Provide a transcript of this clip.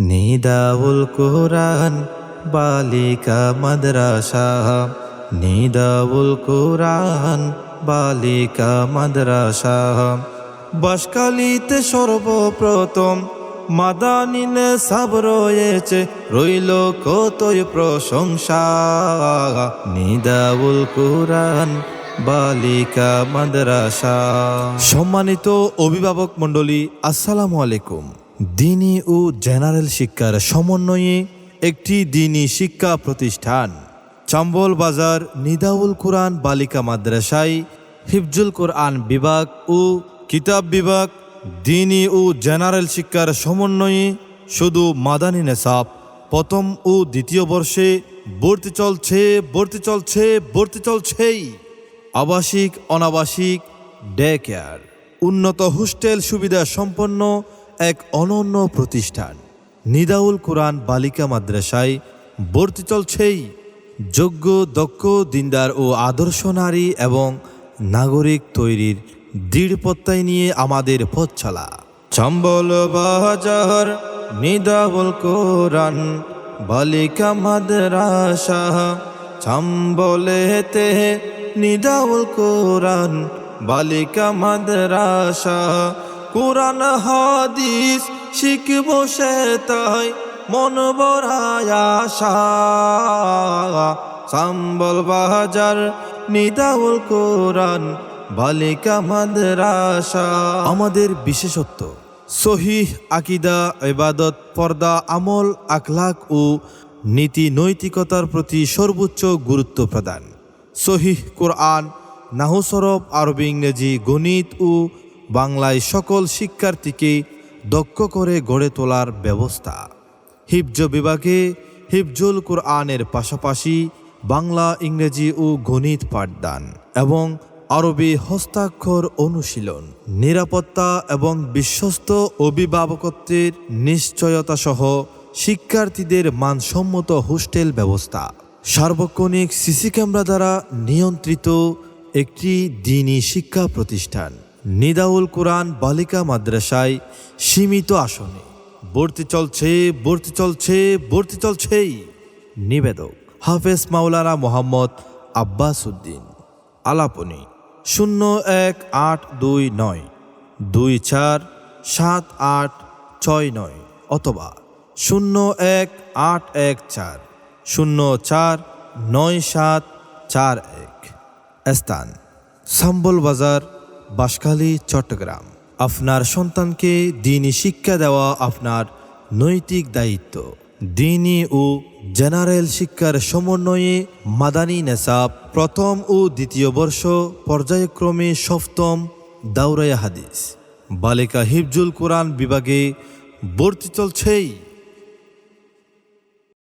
নিদাউল কোরআন, বালিকা মাদ্রাসা। নিদাউল কোরআন, বালিকা মাদ্রাসা। বাসকালিতে সর্বপ্রথম মাদানিনে সাব রয়েছে, রইল কতই প্রশংসা। নিদাউল কোরআন, বালিকা মাদ্রাসা। সম্মানিত অভিভাবক মণ্ডলী, আসসালামু আলাইকুম। দিনী ও জেনারেল শিক্ষার সমন্বয়ে একটি দিনী শিক্ষা প্রতিষ্ঠান। চাম্বল বাজার, নিদাউল কোরআন বালিকা মাদ্রাসায় হিফজুল কোরআন বিভাগ ও কিতাব বিভাগ, দিনী ও জেনারেল শিক্ষার সমন্বয়ে শুধু মাদানী নেসাব প্রথম ও দ্বিতীয় বর্ষে ভর্তি চলছে ভর্তি চলছে, ভর্তি চলছেই। আবাসিক, অনাবাসিক, ডে কেয়ার। উন্নত হোস্টেল সুবিধা সম্পন্ন এক অনন্য প্রতিষ্ঠান। নিদাউল কোরআন বালিকা মাদ্রাসায় ভর্তি চলছেই যোগ্য, দক্ষ, দিনদার ও আদর্শ নারী এবং নাগরিক তৈরির দৃঢ়পত্তায় নিয়ে আমাদের পথ চলা। চম্বল বাজার, নিদাউল কোরআন বালিকা মাদ্রাসা, চম্বলেতে নিদাউল কোরআন বালিকা মাদ্রাসা। কোরআন, হাদিস শিখব সে তাই মন বড়ায় আশা। সাম্বল বাজার, নিদাউল কোরআন বালিকা মাদ্রাসা আমাদের বিশেষত্ব, সহিহ আকিদা, ইবাদত, পর্দা, আমল, আখলাক ও নীতি নৈতিকতার প্রতি সর্বোচ্চ গুরুত্ব প্রদান। সহিহ কোরআন নাহুসরব আরবি ইংরেজি গণিত ও বাংলায় সকল শিক্ষার্থীকে দক্ষ করে গড়ে তোলার ব্যবস্থা। হিফজ বিভাগে হিফজুল কোরআনের পাশাপাশি বাংলা, ইংরেজি ও গণিত পাঠদান এবং আরবি হস্তাক্ষর অনুশীলন, নিরাপত্তা এবং বিশ্বস্ত অভিভাবকত্বের নিশ্চয়তা সহ শিক্ষার্থীদের মানসম্মত হোস্টেল ব্যবস্থা। সার্বক্ষণিক সিসি ক্যামেরা দ্বারা নিয়ন্ত্রিত একটি দিনী শিক্ষা প্রতিষ্ঠান। নিদাউল কোরআন বালিকা মাদ্রাসায় সীমিত আসনে। ভর্তি চলছে ভর্তি চলছে, ভর্তি চলছেই। নিবেদক, হাফেজ মাওলানা মোহাম্মদ আব্বাস উদ্দিন আলাপনি, শূন্য এক আট দুই নয়, দুই চার সাত আট ছয় নয়, অথবা শূন্য এক আট এক চার, শূন্য চার নয় সাত চার এক। স্থান সাম্বল বাজার বাঁশখালী চট্টগ্রাম। আপনার সন্তানকে দিনী শিক্ষা দেওয়া আপনার নৈতিক দায়িত্ব। দিনী ও জেনারেল শিক্ষার সমন্বয়ে মাদানী নেসাব প্রথম ও দ্বিতীয় বর্ষ পর্যায়ক্রমে সপ্তম দাউরায়া হাদিস। বালিকা হিফজুল কোরআন বিভাগে ভর্তি চলছেই।